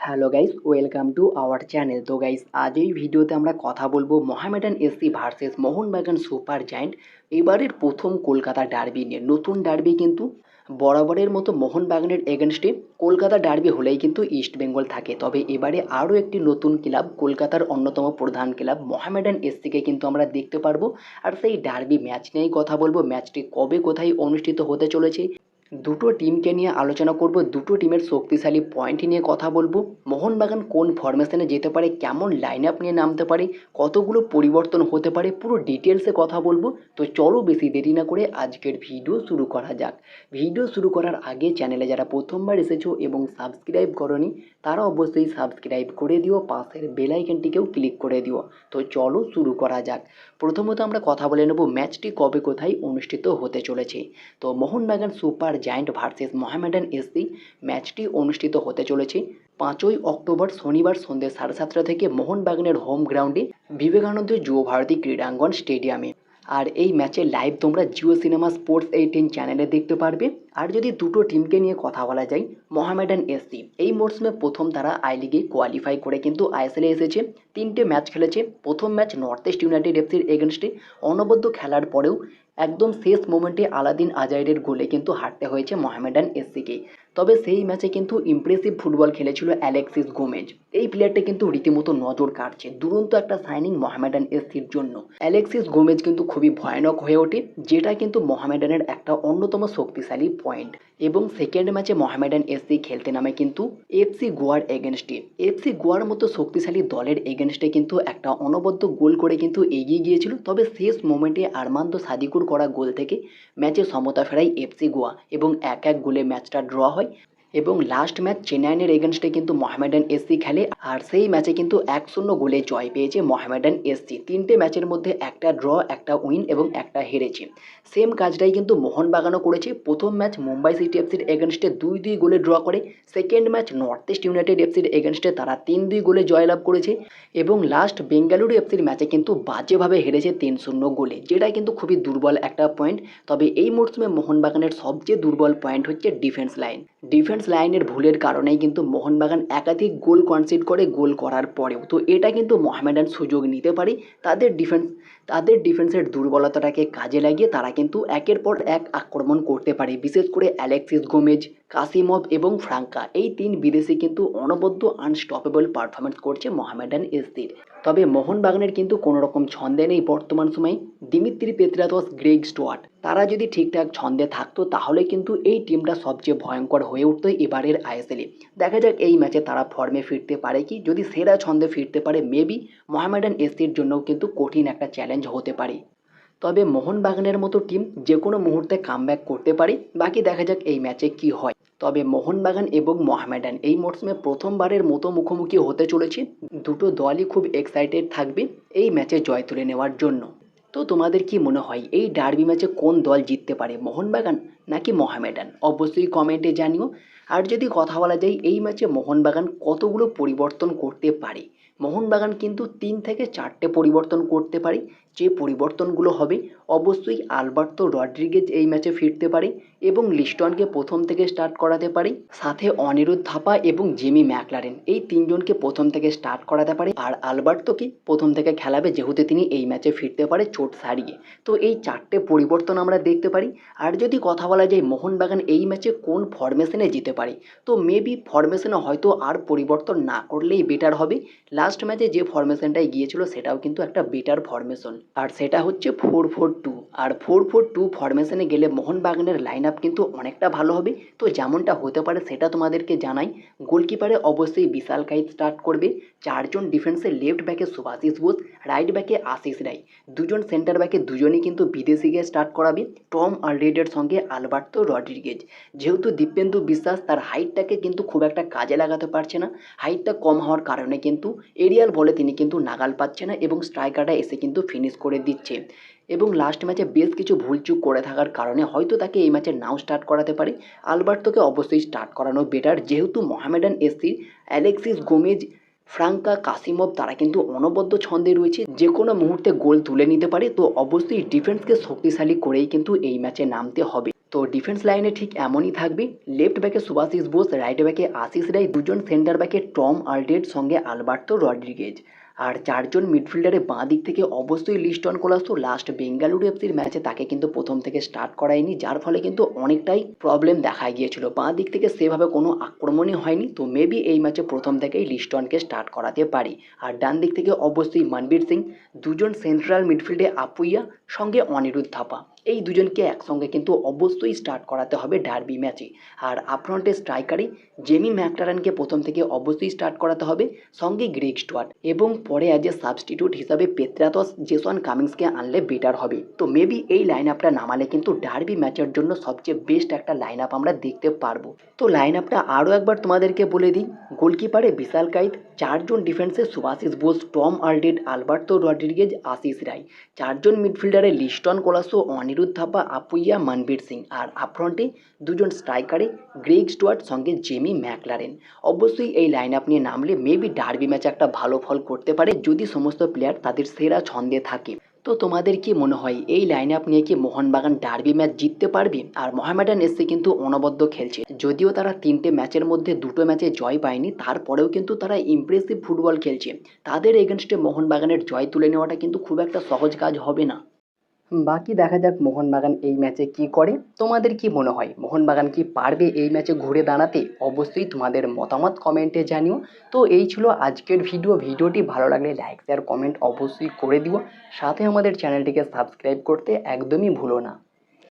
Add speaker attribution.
Speaker 1: Hello guys welcome to our channel তো guys আজ এই ভিডিওতে আমরা কথা বলব Mohammedan SC versus Mohun Bagan super giant এবারের প্রথম কলকাতা ডার্বি নিয়ে। নতুন ডার্বি কিন্তু বরাবরের মতো মোহনবাগানের এগেনস্টে কলকাতা ডার্বি হলেই কিন্তু ইস্ট বেঙ্গল থাকে। তবে এবারে আরও একটি নতুন ক্লাব কলকাতার অন্যতম প্রধান ক্লাব মোহামেডান এসসিকে কিন্তু আমরা দেখতে পারব। আর সেই ডার্বি ম্যাচ নিয়েই কথা বলব। ম্যাচটি কবে কোথায় অনুষ্ঠিত হতে চলেছে? দুটো টিমকে নিয়ে আলোচনা করব, দুটো টিমের শক্তিশালী পয়েন্ট নিয়ে কথা বলব। মোহনবাগান কোন ফরমেশনে যেতে পারে, কেমন লাইন আপ নিয়ে নামতে পারে, কতগুলো পরিবর্তন হতে পারে, পুরো ডিটেলসে কথা বলব। তো চলো বেশি দেরি না করে আজকের ভিডিও শুরু করা যাক। ভিডিও শুরু করার আগে চ্যানেলে যারা প্রথমবার এসেছ এবং সাবস্ক্রাইব করনি, তারা অবশ্যই সাবস্ক্রাইব করে দিও, পাশের বেল আইকনটিকেও ক্লিক করে দিও। তো চলো শুরু করা যাক। প্রথমত আমরা কথা বলে নেব ম্যাচটি কবে কোথায় অনুষ্ঠিত হতে চলেছে। তো Mohun Bagan super giant versus Mohammedan SC ম্যাচটি অনুষ্ঠিত হতে চলেছে। পাঁচই অক্টোবর শনিবার সন্ধ্যে সাড়ে সাতটা থেকে মোহনবাগানের হোম গ্রাউন্ডে বিবেকানন্দ যুব ভারতী ক্রীড়াঙ্গন স্টেডিয়ামে। আর এই ম্যাচের লাইভ তোমরা জিও সিনেমা স্পোর্টস এইটিন চ্যানেলে দেখতে পারবে। আর যদি দুটো টিমকে নিয়ে কথা বলা যায়, মোহামেডান এসসি এই মরশুমে প্রথম তারা আই লিগে কোয়ালিফাই করে কিন্তু আইএসএলে এসেছে। তিনটে ম্যাচ খেলেছে। প্রথম ম্যাচ নর্থ ইস্ট ইউনাইটেড এফসির এগেনস্টে। অনবদ্য খেলার পরেও একদম শেষ মোমেন্টে আলাদিন আজাইরের গোলে কিন্তু হারতে হয়েছে মোহামেডান এসসিকে। তবে সেই ম্যাচে কিন্তু ইমপ্রেসিভ ফুটবল খেলেছিল অ্যালেক্সিস গোমেজ। এই প্লেয়ারটা কিন্তু রীতিমতো নজর কাটছে দুরন্ত একটা সাইনিং মোহামেডান এসসির জন্য। অ্যালেক্সিস গোমেজ কিন্তু খুবই ভয়ানক হয়ে ওঠে, যেটা কিন্তু মোহামেডানের একটা অন্যতম শক্তিশালী পয়েন্ট এবং সেকেন্ড ম্যাচে মোহামেডান এসসি খেলতে নামে কিন্তু এফসি গোয়ার এগেনস্টে এফসি গোয়ার মতো শক্তিশালী দলের এগেনস্টে কিন্তু একটা অনবদ্য গোল করে কিন্তু এগিয়ে গিয়েছিল। তবে শেষ মোমেন্টে আরমান্দ সাদিকুর করা গোল থেকে ম্যাচে সমতা ফেরায় এফসি গোয়া এবং এক এক গোলে ম্যাচটা ড্র হয়। giỏi এবং লাস্ট ম্যাচ চেন্নাইনের এগেনস্টে কিন্তু মোহামেডান এসসি খেলে, আর সেই ম্যাচে কিন্তু এক শূন্য গোলে জয় পেয়েছে মোহামেডান এসসি তিনটে ম্যাচের মধ্যে একটা ড্র একটা উইন এবং একটা হেরেছে। সেম কাজটাই কিন্তু মোহনবাগানও করেছে। প্রথম ম্যাচ মুম্বাই সিটি এফসির এগেনস্টে দুই দুই গোলে ড্র করে। Second match North East United এফসির এগেনস্টে তারা তিন দুই গোলে জয়লাভ করেছে। এবং লাস্ট বেঙ্গালুরু এফসির ম্যাচে কিন্তু বাজেভাবে হেরেছে তিন শূন্য গোলে, যেটা কিন্তু খুবই দুর্বল একটা পয়েন্ট তবে এই মরশুমে মোহনবাগানের সবচেয়ে দুর্বল পয়েন্ট হচ্ছে ডিফেন্স লাইন ডিফেন্স লাইনের ভুলের কারণেই কিন্তু মোহনবাগান একাধিক গোল কনসিড করে গোল করার পরেও, তো এটা কিন্তু মোহামেডান সুযোগ নিতে পারে। তাদের ডিফেন্স তাদের ডিফেন্সের দুর্বলতাটাকে কাজে লাগিয়ে তারা কিন্তু একের পর এক আক্রমণ করতে পারে। বিশেষ করে অ্যালেক্সিস গোমেজ কাসিমভ এবং ফ্রাঙ্কা, এই তিন বিদেশি কিন্তু অনবদ্য আনস্টপেবল পারফরমেন্স করছে মোহামেডান এসদির। তবে মোহনবাগানের কিন্তু কোনো রকম ছন্দে নেই বর্তমান সময়ে দিমিত্রি পেত্রাতস, গ্রেগ স্টোয়ার্ট। তারা যদি ঠিকঠাক ছন্দে থাকতো, তাহলে কিন্তু এই টিমটা সবচেয়ে ভয়ঙ্কর হয়ে উঠতো এবারের আইএসএলে। দেখা যাক এই ম্যাচে তারা ফর্মে ফিরতে পারে কি। যদি সেরা ছন্দে ফিরতে পারে মেবি মোহামেডান এসসির জন্যও কিন্তু কঠিন একটা চ্যালেঞ্জ হতে পারে। তবে মোহনবাগানের মতো টিম যে কোনো মুহূর্তে কামব্যাক করতে পারে। বাকি দেখা যাক এই ম্যাচে কি হয়। তবে মোহনবাগান এবং মোহামেডান এই মরশুমে প্রথমবারের মতো মুখোমুখি হতে চলেছে। দুটো দলই খুব এক্সাইটেড থাকবে এই ম্যাচে জয় তুলে নেওয়ার জন্য। তো তোমাদের কি মনে হয়, এই ডার্বি ম্যাচে কোন দল জিততে পারে, মোহনবাগান নাকি মোহামেডান? অবশ্যই কমেন্টে জানিও। আর যদি কথা বলা যায়, এই ম্যাচে মোহনবাগান কতগুলো পরিবর্তন করতে পারে? মোহনবাগান কিন্তু তিন থেকে চারটে পরিবর্তন করতে পারে। যে পরিবর্তনগুলো হবে, অবশ্যই আলবার্তো রড্রিগেজ এই ম্যাচে ফিরতে পারে এবং লিস্টনকে প্রথম থেকে স্টার্ট করাতে পারে। সাথে অনিরুদ্ধ থাপা এবং জেমি ম্যাকলারেন এই তিনজনকে প্রথম থেকে স্টার্ট করাতে পারে আর আলবার্তোকে প্রথম থেকে খেলাবে যেহেতু তিনি এই ম্যাচে ফিরতে পারে চোট সারিয়ে। তো এই চারটে পরিবর্তন আমরা দেখতে পারি। আর যদি কথা বলা যায় মোহনবাগান এই ম্যাচে কোন ফরমেশনে জিতে পারে, তো মেবি ফরমেশনে হয়তো আর পরিবর্তন না করলেই বেটার হবে। লাস্ট ম্যাচে যে ফরমেশনটাই গিয়েছিল সেটাও কিন্তু একটা বেটার ফরমেশন আর সেটা হচ্ছে ফোর ফোর টু আর ফোর ফোর টু ফরমেশনে গেলে মোহনবাগানের লাইন আপ কিন্তু অনেকটা ভালো হবে। তো যেমনটা হতে পারে সেটা তোমাদেরকে জানাই। গোলকিপারে অবশ্যই বিশাল কাইত স্টার্ট করবে। চারজন ডিফেন্সে লেফট ব্যাকে সুভাশিস বোস রাইট ব্যাকে আশিস রায়। দুজন সেন্টার ব্যাকে দুজনই কিন্তু বিদেশিকে স্টার্ট করাবে। টম আলরেডের সঙ্গে আলবার্তো রড্রিগেজ। যেহেতু দীপেন্দু বিশ্বাস তার হাইটটাকে কিন্তু খুব একটা কাজে লাগাতে পারছে না। হাইটটা কম হওয়ার কারণে কিন্তু এরিয়াল বলে তিনি কিন্তু নাগাল পাচ্ছে না এবং স্ট্রাইকারটা এসে কিন্তু ফিনিশ করে দিচ্ছে। এবং লাস্ট ম্যাচে বেশ কিছু ভুলচুক করে থাকার কারণে হয়তো তাকে এই ম্যাচে নাও স্টার্ট করাতে পারে। আলবার্তোকে অবশ্যই স্টার্ট করানো বেটার যেহেতু Mohammedan SC, Alexis Gomez, Franca Kasimov তারা কিন্তু অনবদ্য ছন্দে রয়েছে। যে কোনো মুহূর্তে গোল তুলে নিতে পারে। তো অবশ্যই ডিফেন্সকে শক্তিশালী করেই কিন্তু এই ম্যাচে নামতে হবে। তো ডিফেন্স লাইনে ঠিক এমনই থাকবে। লেফট ব্যাকে সুভাশিস বোস রাইট ব্যাকে আশিস রায়, দুজন সেন্টার ব্যাকে টম আলডেড সঙ্গে আলবার্তো রড্রিগেজ। আর চারজন মিডফিল্ডারে বাঁ দিক থেকে অবশ্যই লিস্টন কোলাসো লাস্ট বেঙ্গালুরু এফসির ম্যাচে তাকে কিন্তু প্রথম থেকে স্টার্ট করায়নি, যার ফলে কিন্তু অনেকটাই প্রবলেম দেখা গিয়েছিল। বাঁ দিক থেকে সেভাবে কোনো আক্রমণই হয়নি, তো মেবি এই ম্যাচে প্রথম থেকেই লিস্টনকে স্টার্ট করাতে পারি। আর ডান দিক থেকে অবশ্যই মনবীর সিং, দুজন সেন্ট্রাল মিডফিল্ডে আপুইয়া, সঙ্গে অনিরুদ্ধ থাপা। এই দুজনকে একসঙ্গে কিন্তু অবশ্যই স্টার্ট করাতে হবে ডার্বি ম্যাচে আর আপফ্রন্টে স্ট্রাইকারে জেমি ম্যাকটারানকে প্রথম থেকে অবশ্যই স্টার্ট করাতে হবে, সঙ্গে গ্রেগ স্টুয়ার্ট এবং পরে অ্যাজ এ সাবস্টিটিউট হিসাবে পেত্রাতস জেসন কামিংসকে আনলে বেটার হবে। তো মেবি এই লাইন আপটা নামালে কিন্তু ডার্বি ম্যাচের জন্য সবচেয়ে বেস্ট একটা লাইন আপ আমরা দেখতে পারব। তো লাইন আপটা আরও একবার তোমাদেরকে বলে দিই। গোলকিপারে বিশাল কাইত চারজন ডিফেন্সে Subhasish Bose, Tom Aldred, Alberto Rodriguez, Ashish Rai. চারজন মিডফিল্ডারে লিস্টন কোলাসো, অনিরুদ্ধ থাপা, আপুইয়া, মনবীর সিং। আর আপফ্রন্টে দুজন স্ট্রাইকারে গ্রেগ স্টুয়ার্ট, সঙ্গে জেমি ম্যাকলারেন। অবশ্যই এই লাইন আপ নিয়ে নামলে মেবি ডার্বি ম্যাচে একটা ভালো ফল করতে পারে যদি সমস্ত প্লেয়ার তাদের সেরা ছন্দে থাকে। তো তোমাদের কি মনে হয় এই লাইন আপ নিয়ে কি মোহনবাগান ডার্বি ম্যাচ জিততে পারবে? আর মোহামেডান এসে কিন্তু অনবদ্য খেলছে। যদিও তারা তিনটে ম্যাচের মধ্যে দুটো ম্যাচে জয় পায়নি, তারপরেও কিন্তু তারা ইমপ্রেসিভ ফুটবল খেলছে। তাদের এগেনস্টে মোহনবাগানের জয় তুলে নেওয়াটা কিন্তু খুব একটা সহজ কাজ হবে না। বাকি দেখা যাক মোহনবাগান এই ম্যাচে কি করে। তোমাদের কি মনে হয়? মোহনবাগান কি পারবে এই ম্যাচে ঘুরে দাঁড়াতে? অবশ্যই তোমাদের মতামত কমেন্টে জানিও। তো এই ছিল আজকের ভিডিও ভিডিওটি ভালো লাগলে লাইক শেয়ার কমেন্ট অবশ্যই করে দিও। সাথে আমাদের চ্যানেলটিকে সাবস্ক্রাইব করতে একদমই ভুলো না।